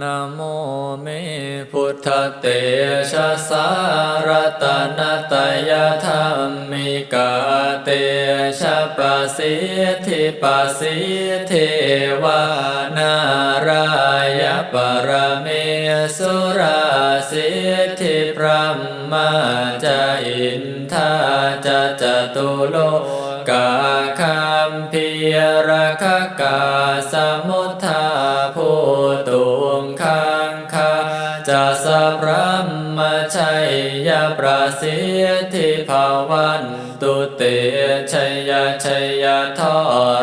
นโมเมพุทธเตชะสารตนะตยธรรมิกาเตชะปะสิทธิปะสิทธิวานารายปรเมสุราสิทธิพรหมา จะสัพพมมชัยยาประสิทธิภาวันตุเตชัยยาชัยยาทอ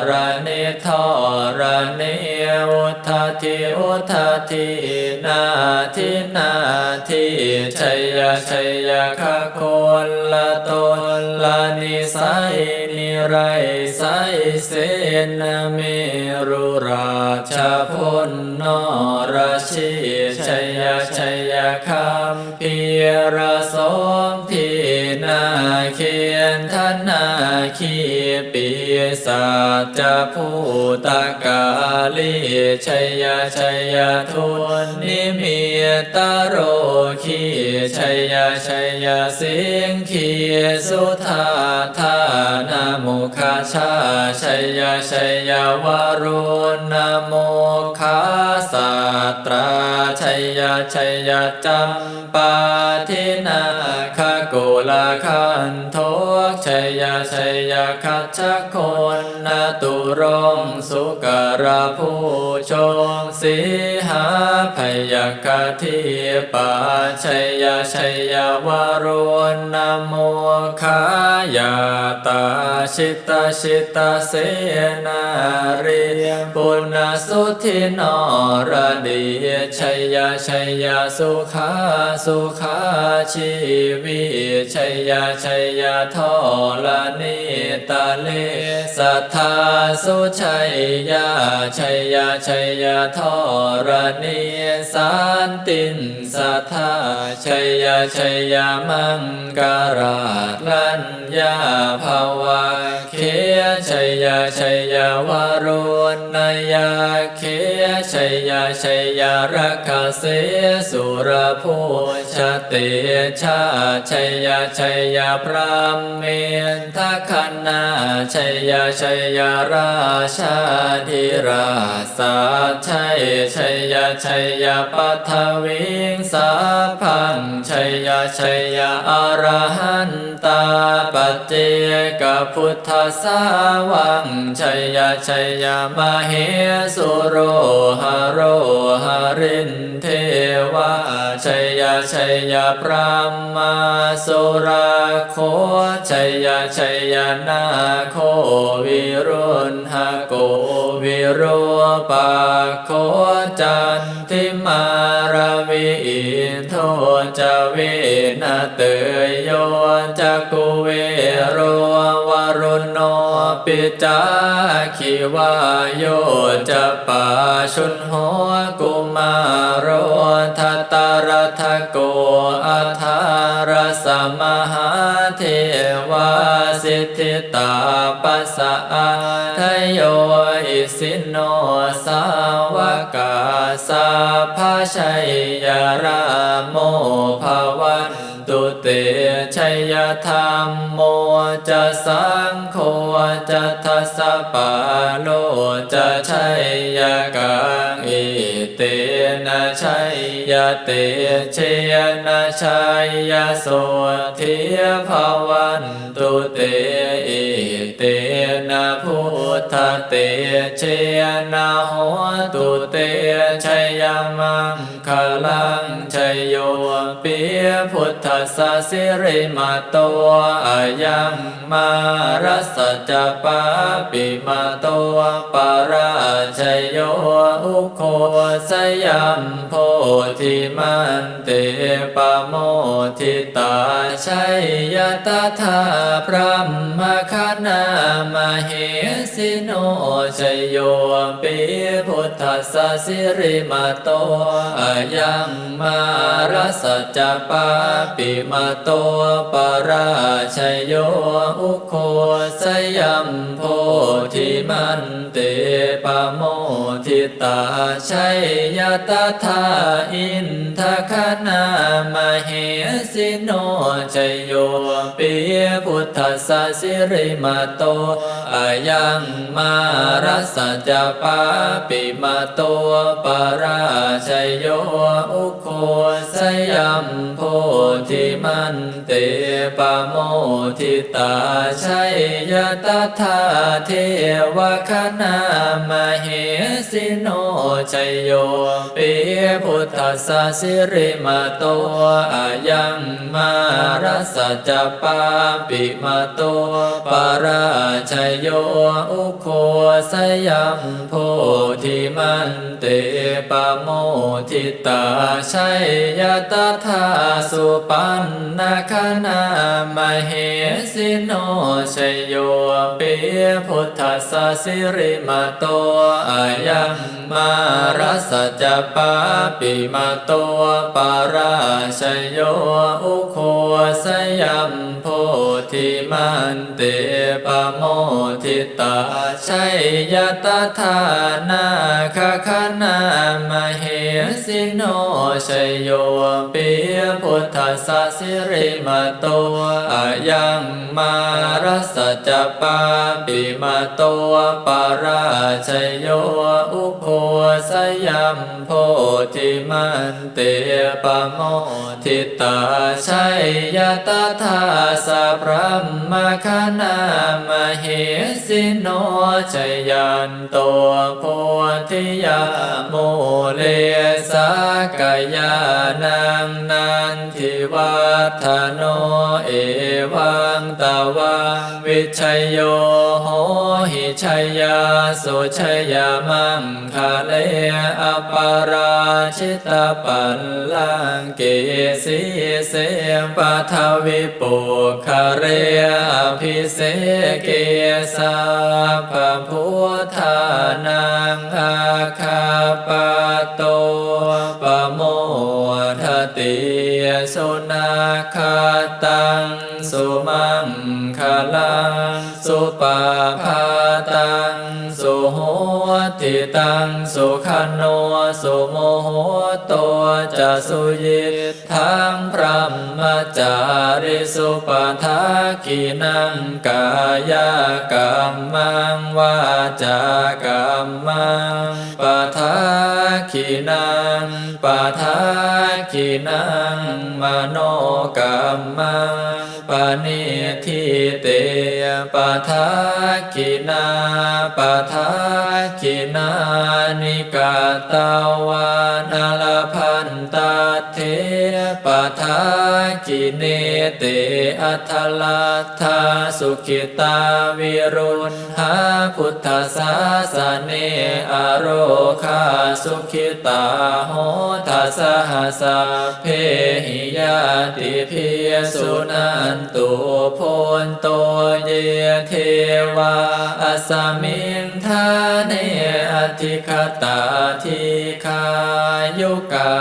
ระเนทอระเนอุทาทิอุทาทินาทินาทิชัยยาชัยยาคะโคนละตนละนิสัยนิไรไสยเสนเมรุราชพลนรชิชั i don't Sarah เขียนทนาคีปีศาจจะพูตกาลีชัยยชัยยทุนนิมิตโรคีชัยยชัยยสิงคีสุธาธานามุขชาชัยยชัยยวารุณนโมคาสาตราชัยยชัยยจัมปาทินาคกุลคันโทชัยยชัยยคัจฉคนนตุรงสุกระผู้ชงสีหาพยคทิปาชัยยชัยยวารุณนโมคายาตาชิตาชิตาเสนารีปุณสุทินอรดีชัยยชัยยสุขาสุขาชีวิชัยยชัยยทอลนิตาเลสัทธาสุชัยยาชัยยาชัยยาทอรณีสันตินสัทธาชัยยาชัยยามังการาลัญญาภาวะเคชัยยาชัยยาวารุณยาเคชัยยาชัยยารักขเสสุรภูชเตชาชัยยาชัยยพระเมนทคันนาชัยยาชัยยาราชาธิราสาชัยชัยยาชัยยาปัทวิงสาพังชัยยาชัยยาอรหันตาปัจเจกพุทธสาวังชัยยาชัยยามเหสุโรหโรหรินเทวาชัยยาชัยยาพระมาสุราโคชัยยชัยยนาโควิรุณหโกวิโรปาโคจันทิมารวิอินโทจเวนะเตยโยจักกุเวโรวรุณโนปิจาคิวาโยจะปาชุนหัวกุมารโรทัตตารทโกอัทารสมา ทิตาปัสสะทโยอิสินโนสาวกาสาภาชัยยราโมภาวันตุเตชัยธรรมโมจะสังโฆจะทัสสะปาโลจะชัยยกังอิเต นะชัยยะเตเชยนะชัยยโสทิภาวันตุเตอิเตนะพุทธเตเชยนะโหตุเตชัยยมังคลังชัยโยปิพุทธสสิริมาโตอายังมารัสจปาปิมาโตปารา โยอุโคสยามโพธิมันติ ปโมทิตาชัยยตถาพระมคณามเหสิโนชัยโยปิพุทธัสสิริมาโตอยังมารัสสจปาปิมาโตปราชัยโยอุโคสยัมโพธิมันเตปโมทิตาชัยยตถาอินทคณามเหสิโนชโยปิพุทธัสสะสิริมาโตอายังมารัสสจปาปิมาโตปราชโยอุโคสยัมโพธิมัน ตปโมทิตาชัยยตถาเทวคณามเหสิโนชัยโยปิพุทธัสสิริมาโตอายังมารัสจปาปิมาโตปราชัยโยอุโคสยัมโพธิมันเตปโมทิตาชัยยตถาสุปันนาคนามเหสิโนชโยปิพุทธัสสิริมาโตอายังมารัสจปาปิมาโตปาราชโยอุโคสยัมโพ ธิมันเตปโมทิตาชัยยตถานาคคณามเหสิโนชัยโยปิพุทธสสะสิริมาโตอายังมารัสสจปาปิมาโตปาราชัยโยอุโคสยัมโพธิมันเตปโมทิตาชัยยตถาสัพพมคณามเหสิโนชัยยันโตโพธิยาโมเลสากายานังนา วัฒโนเอวังตาวังวิชัยโยโหหิชัยยาสุชัยยามังคาเลอปาราชิตาปัลลังเกสีเสมปะทวิปุคาเรอภิเสเกสาปะพุทธานังอาคาปะ คาตังสุมังคลังสุปาพาตัง โหติตังสุขโนสุโมโหโตจะสุยิทังพระมจาริสุปทากินังกายกรรมังวาจากรรมังปทากินังปทากินังมโนกรรมังปณิทิเตปทากินา ปทากินานิกาตาวานาลพันตาเทปทา กิเนเตอัทลัทธาสุขิตาวิรุณหาพุทธศาสเนอโรคาสุขิตาโหทัสหสะเพหิยาติเพิยสุนันตุโพนโตเยเทวาอสมิ ทาเนอธิคตาทิคายุกา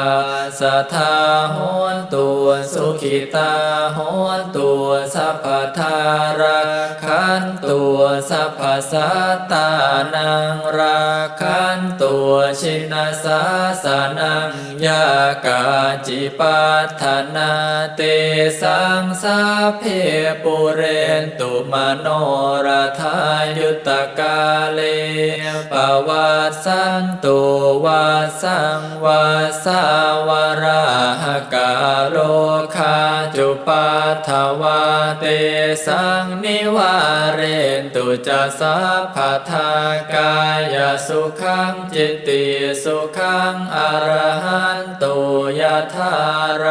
สทาโหนตัวสุขิตาโหนตัวสัพพทารักขันตัวสัพพสัตตานังรักขันตัวชินสาสานังยากาจิปัฏฐานาเตสังสาเพปุเรนตุมโนราธายุตกาเลปวัสสันตุวาสังวาสาวราหกาโลคาจุปัฏฐวาเตสังนิวาเรนตุจะสัพพทากายสุขังจิตติสุขังอรหันตุยถาร